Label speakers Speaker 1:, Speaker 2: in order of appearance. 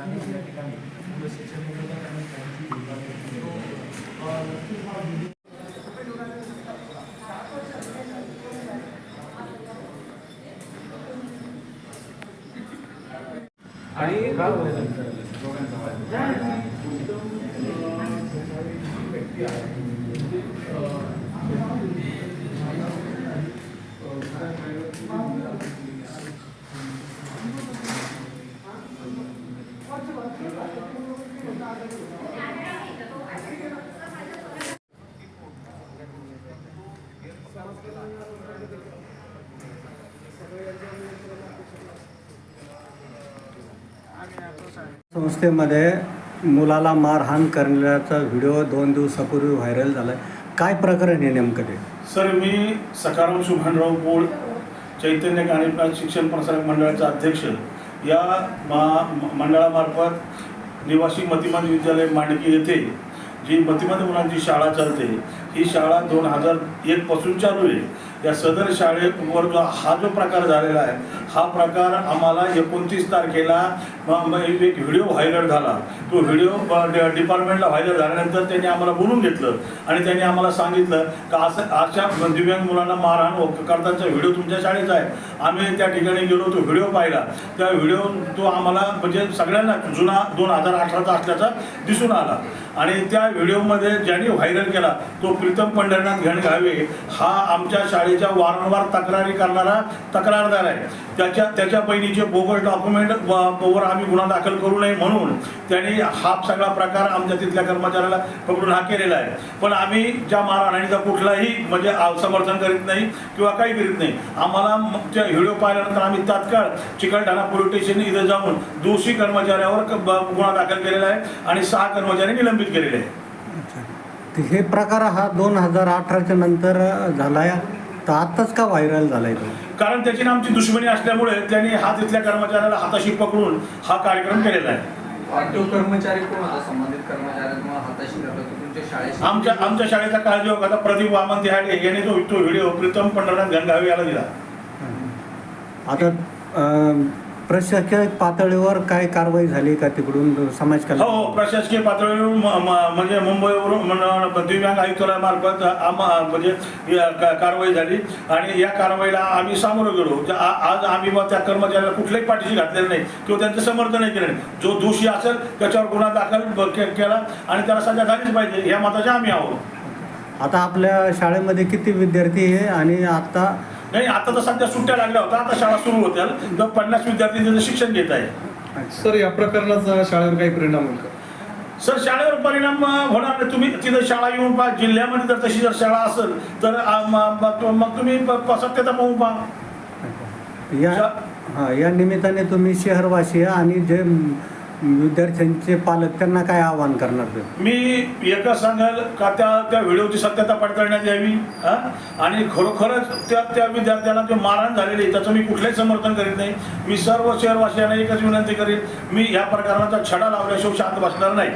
Speaker 1: आणि या ठिकाणी.
Speaker 2: व्यक्ती आहे संस्थेमध्ये मुलाला मारहाण करण्याचा व्हिडिओ दोन दिवसापूर्वी व्हायरल झाला काय प्रकरण आहे नेमकं ते?
Speaker 3: सर मी सकाराम सुभानराव पोळ चैतन्य गाणिप्राण शिक्षण प्रसारक मंडळाचा अध्यक्ष या मा मंडळामार्फत निवासी मतिमान विद्यालय मांडकी येथे जी मतिमान मुलांची शाळा चालते ही शाळा दोन हजार एकपासून चालू आहे. या सदर शाळेत वर्ग हा जो प्रकार झालेला आहे हा प्रकार आम्हाला एकोणतीस तारखेला एक व्हिडिओ व्हायरल झाला. तो व्हिडिओ डिपार्टमेंटला व्हायरल झाल्यानंतर त्यांनी आम्हाला बोलून घेतलं आणि त्यांनी आम्हाला सांगितलं का असं अशा दिव्यांग मुलांना मारहाण व करताचा व्हिडिओ तुमच्या शाळेचा आहे. आम्ही त्या ठिकाणी गेलो तो व्हिडिओ पाहिला. त्या व्हिडिओ तो आम्हाला म्हणजे सगळ्यांना जुना दोन हजार अठराचा असल्याचा दिसून आला. आणि त्या व्हिडिओमध्ये ज्यांनी व्हायरल केला तो प्रीतम पंढरनाथ घावे हा आमच्या शाळेच्या वारंवार तक्रारी करणारा तक्रारदार आहे. त्याच्या त्याच्या बहिणीचे बोगस डॉक्युमेंट वर आम्ही गुन्हा दाखल करू नये म्हणून त्यांनी हा सगळा प्रकार आमच्या तिथल्या कर्मचाऱ्याला पकडून हा केलेला आहे. पण आम्ही ज्या मारहाणीचा कुठलाही म्हणजे समर्थन करीत नाही किंवा काही करीत नाही आम्हाला त्या व्हिडिओ पाहिल्यानंतर आम्ही तात्काळ चिकलठाणा पोलीस स्टेशन इथं जाऊन दोषी कर्मचाऱ्यावर गुन्हा दाखल केलेला आहे आणि सहा कर्मचारी निलंबित केलेले आहे.
Speaker 2: हे प्रकार हा दोन हजार अठराच्या नंतर झालाय. तर आत्ताच का व्हायरल झालाय तो?
Speaker 3: कारण त्याची ना आमची दुश्मनी असल्यामुळे त्यांनी हा तिथल्या कर्मचाऱ्याला हाताशी पकडून हा कार्यक्रम केलेला आहे.
Speaker 1: तो कर्मचारी कोण होता? संबंधित कर्मचारी तुम्हाला हाताशी धरला तो तुमच्या शाळेशी
Speaker 3: आमच्या आमच्या शाळेचा काळजी आता प्रदीप वामन तिहाडे याने तो तो व्हिडिओ प्रीतम पंढरनाथ गंगावे याला दिला.
Speaker 2: आता अं, प्रशासकीय पातळीवर काय कारवाई झाली का तिकडून समाज
Speaker 3: हो
Speaker 2: कल्याण?
Speaker 3: हो प्रशासकीय पातळीवरून म- म- म्हणजे मुंबईवरून मन- दिव्यांग आयुक्तालयामार्फत आम- म्हणजे या का- कारवाई झाली. आणि या कारवाईला आम्ही सामोरं गेलो. आ- आज आम्ही बा त्या कर्मचाऱ्याला कुठल्याही पाठीशी घातलेलं नाही. किंवा त्यांचं समर्थनही केलं नाही? जो दोषी असेल त्याच्यावर गुन्हा दाखल ब- के- केला आणि त्याला सजा झालीच पाहिजे. या मताचे आम्ही आहोत.
Speaker 2: आता आपल्या शाळेमध्ये किती विद्यार्थी आहे आणि आता
Speaker 3: नाही आता तर सध्या सुट्ट्या लागल्या होत्या आता शाळा सुरू होत्या तर पन्नास विद्यार्थी तिथं शिक्षण घेत आहे.
Speaker 4: सर या प्रकरणाचा शाळेवर काही परिणाम होईल का?
Speaker 3: सर शाळेवर परिणाम होणार नाही. तुम्ही तिथं शाळा येऊन पहा जिल्ह्यामध्ये जर तशी जर शाळा असेल तर मग तुम्ही सत्यता पाहून पहा.
Speaker 2: या हा या निमित्ताने तुम्ही शहरवासी आणि जे विद्यार्थ्यांचे पालक त्यांना काय आवाहन करणार ते?
Speaker 3: मी एकच सांगेल का त्या त्या व्हिडिओची सत्यता पडताळण्यात यावी हा? आणि खरोखरच त्या त्या विद्यार्थ्याला जे मारहाण झालेली आहे, त्याचं मी कुठलंही समर्थन करीत नाही. मी सर्व शहरवासियांना एकच विनंती करीन मी या प्रकरणाचा छडा लावल्याशिवाय शांत बसणार नाही.